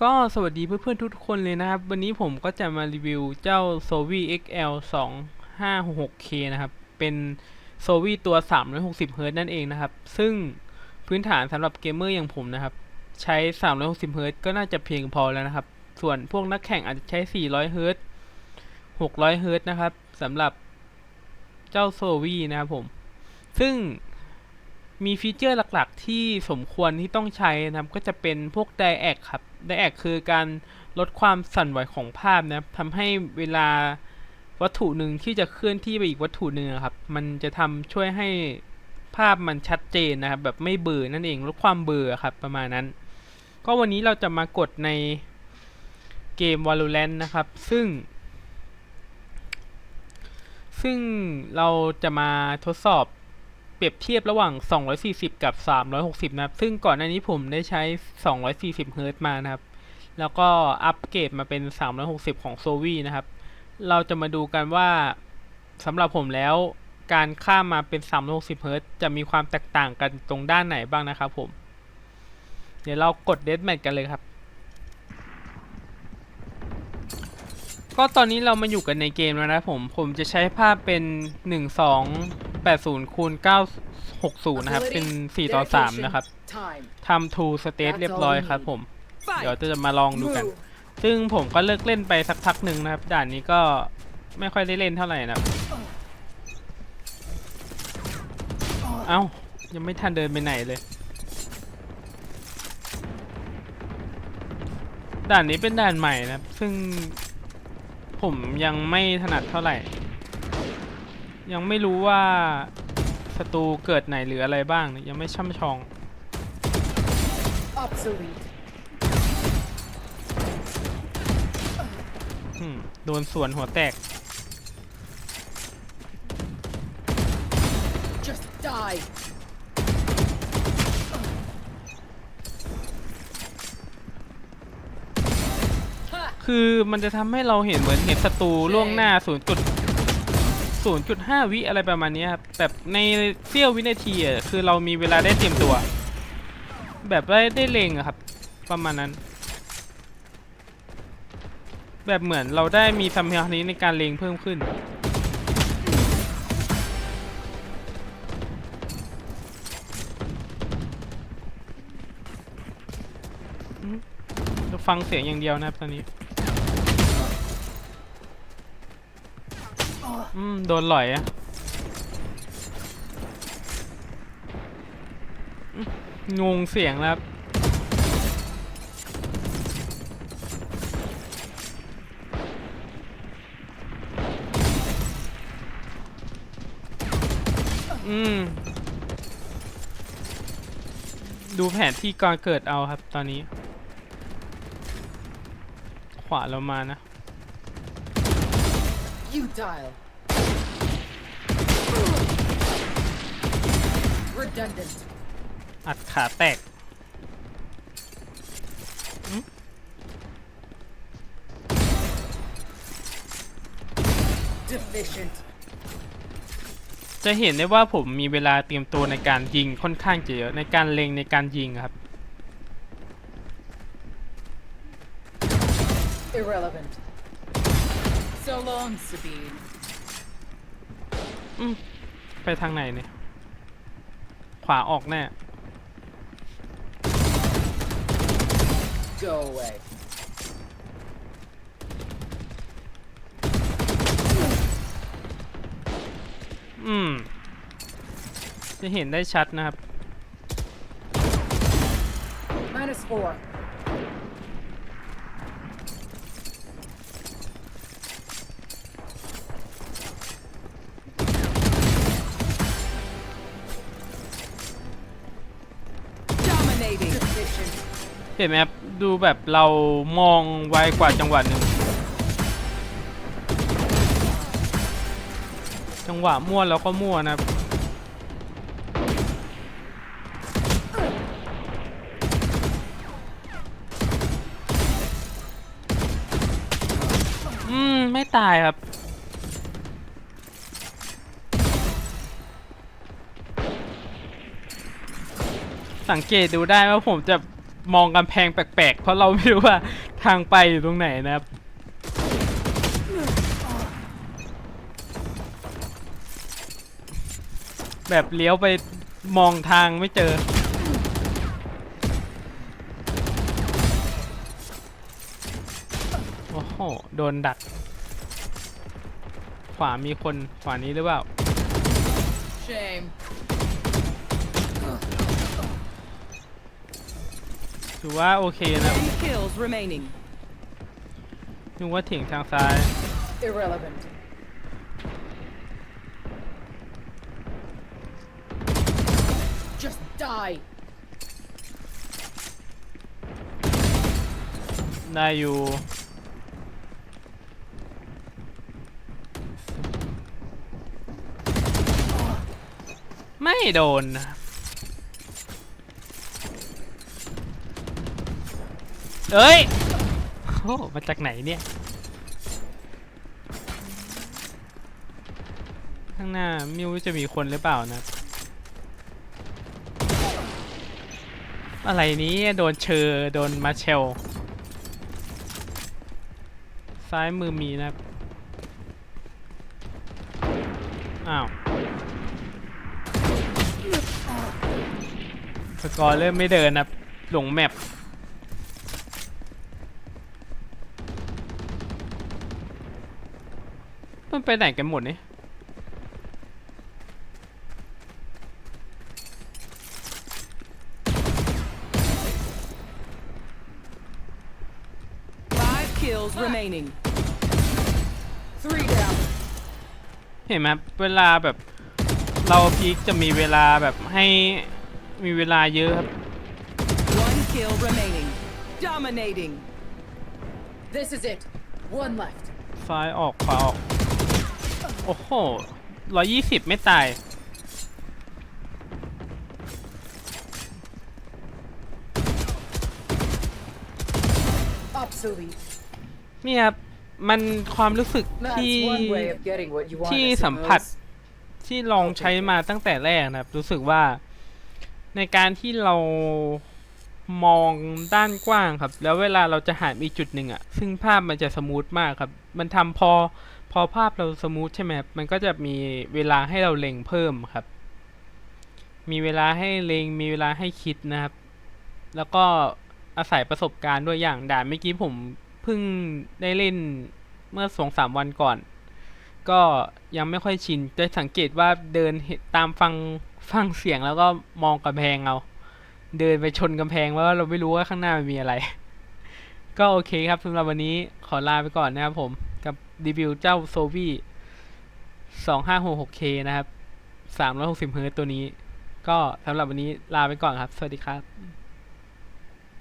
ก็สวัสดีเพื่อนๆทุกคนเลยนะครับ วันนี้ผมก็จะมารีวิวเจ้า s o v i XL 2 5 6 k นะครับ เป็น s o v i ตัว 360 Hz นั่นเองนะครับ ซึ่งพื้นฐานสำหรับเกมเมอร์อย่างผมนะครับ ใช้ 360 Hz ก็น่าจะเพียงพอแล้วนะครับ ส่วนพวกนักแข่งอาจจะใช้ 400 Hz 600 Hz นะครับสำหรับเจ้า s o v i นะครับผม ซึ่ง มีฟีเจอร์หลักๆ ที่สมควรที่ต้องใช้นะครับ ก็จะเป็นพวก Diac ครับ Diac คือการลดความสั่นไหวของภาพนะครับทำให้เวลาวัตถุหนึ่งที่จะเคลื่อนที่ไปอีกวัตถุหนึ่งครับ มันจะทำช่วยให้ภาพมันชัดเจนนะครับ แบบไม่เบื่อนั่นเองลดความเบื่อครับประมาณนั้น ก็วันนี้เราจะมากดในเกม Valorant นะครับ ซึ่ง ซึ่งเราจะมาทดสอบ ปรียบเทียบระหว่าง 240 กับ 360 นะครับ ซึ่งก่อนหน้านี้ผมได้ใช้ 240เฮิรตซ์มานะครับ แล้วก็อัปเกรดมาเป็น 360 ของ s o v i นะครับ เราจะมาดูกันว่าสำหรับผมแล้วการข้ามมาเป็น 360เฮิรตจะมีความแตกต่างกันตรงด้านไหนบ้างนะครับผม เดี๋ยวเรากด Deathmatch กันเลยครับ ก็ตอนนี้เรามาอยู่กันในเกมแล้วนะผม ผมจะใช้ภาพเป็น 1 2 1280คูณ960 นะครับ เป็น 4 ต่อ 3 นะครับ Time. ทำ to state เรียบร้อยครับผม เดี๋ยวจะมาลองดูกัน ซึ่งผมก็เลิกเล่นไปสักพักหนึ่งนะครับ ด่านนี้ก็ไม่ค่อยได้เล่นเท่าไหร่นะครับเอ้า ยังไม่ทันเดินไปไหนเลย ด่านนี้เป็นด่านใหม่นะครับซึ่งผมยังไม่ถนัดเท่าไหร่ ยังไม่รู้ว่าศัตรูเกิดไหนหรืออะไรบ้างเนี่ยยังไม่ช่ำชอง Obsolete. อืมโดนสวนหัวแตก Just die. คือมันจะทำให้เราเห็นเหมือนเห็นศัตรูล่วงหน้า 0. 0.5 วิอะไรประมาณนี้ครับ แบบในเสี้ยววินาทีอะคือเรามีเวลาได้เตรียมตัว แบบได้ได้เลงอะครับ ประมาณนั้น แบบเหมือนเราได้มีสัมผัสนี้ในการเลงเพิ่มขึ้นจะฟังเสียงอย่างเดียวนะครับตอนนี้ อืม โดนหลอยอะงงเสียงแล้วครับอืม ดูแผนที่ก่อนเกิดเอาครับตอนนี้ ขวาเรามานะ Utile. Redundant. อัดขาแตก Deficient. จะเห็นได้ว่าผมมีเวลาเตรียมตัวในการยิงค่อนข้างจะเยอะในการเล็งในการยิงครับ Irrelevant. So long, Sabine. อืมไปทางไหนเนี่ย ขวาออกแน่ Go away. อืม จะเห็นได้ชัดนะครับ Minus four. ห็นไหมครับดูแบบเรามองไวกว่าจังหวะหนึ่งจังหวะมั่วแล้วก็มั่วนะครับอืม ไม่ตายครับสังเกตดูได้ว่าผมจะ มองกำแพงแปลกๆ เพราะเราไม่รู้ว่าทางไปอยู่ตรงไหนนะครับแบบเลี้ยวไปมองทางไม่เจอ โอ้โห โดนดัก ขวามีคน ขวานี้หรือเปล่า Shame. ถือว่าโอเคนะ Ten kills remaining. นึกว่าถึงทางซ้าย Irrelevant. Just die. ได้อยู่ไม่โดนนะ เอ้ยโอ้มาจากไหนเนี่ย ข้างหน้าม่รู้จะมีคนหรือเปล่านะ อะไรนี้โดนเชอโดนมาเชล ซ้ายมือมีนะอ้าวสกอร์เริ่มไม่เดินนะหลงแมป มันไปไหนกันหมดเนี่ย Five kills remaining. Three down. เห็นไหมครับเวลาแบบเราพีคจะมีเวลาแบบให้มีเวลาเยอะครับ One kill remaining. Dominating. This is it. One left. ซ้ายออกขวาออก โอ้โหร้อยยี่สิบไม่ตาย Obsolete. นี่ครับมันความรู้สึก That's ที่ one way of getting what you want. ที่ I สัมผัส suppose. ที่ลองใช้มาตั้งแต่แรกนะครับ รู้สึกว่า ในการที่เรามองด้านกว้างครับ แล้วเวลาเราจะหันอีกจุดหนึ่งอะซึ่งภาพมันจะสมูทมากครับ มันทำพอ พอภาพเราสมูทใช่ไหมครับมันก็จะมีเวลาให้เราเล็งเพิ่มครับ มีเวลาให้เล็งมีเวลาให้คิดนะครับ แล้วก็อาศัยประสบการณ์ด้วยอย่างด่านเมื่อกี้ผมเพิ่งได้เล่นเมื่อสองสามวันก่อน ก็ยังไม่ค่อยชินจะสังเกตว่าเดินตามฟังฟังเสียงแล้วก็มองกำแพงเอาเดินไปชนกำแพงเพราะว่าเราไม่รู้ว่าข้างหน้ามันมีอะไร ก็โอเคครับสำหรับวันนี้ขอลาไปก่อนนะครับผม กับรีวิวเจ้าโซวี่ 2566K นะครับ 360เฮิร์ตตัวนี้ ก็สำหรับวันนี้ลาไปก่อนครับ สวัสดีครับ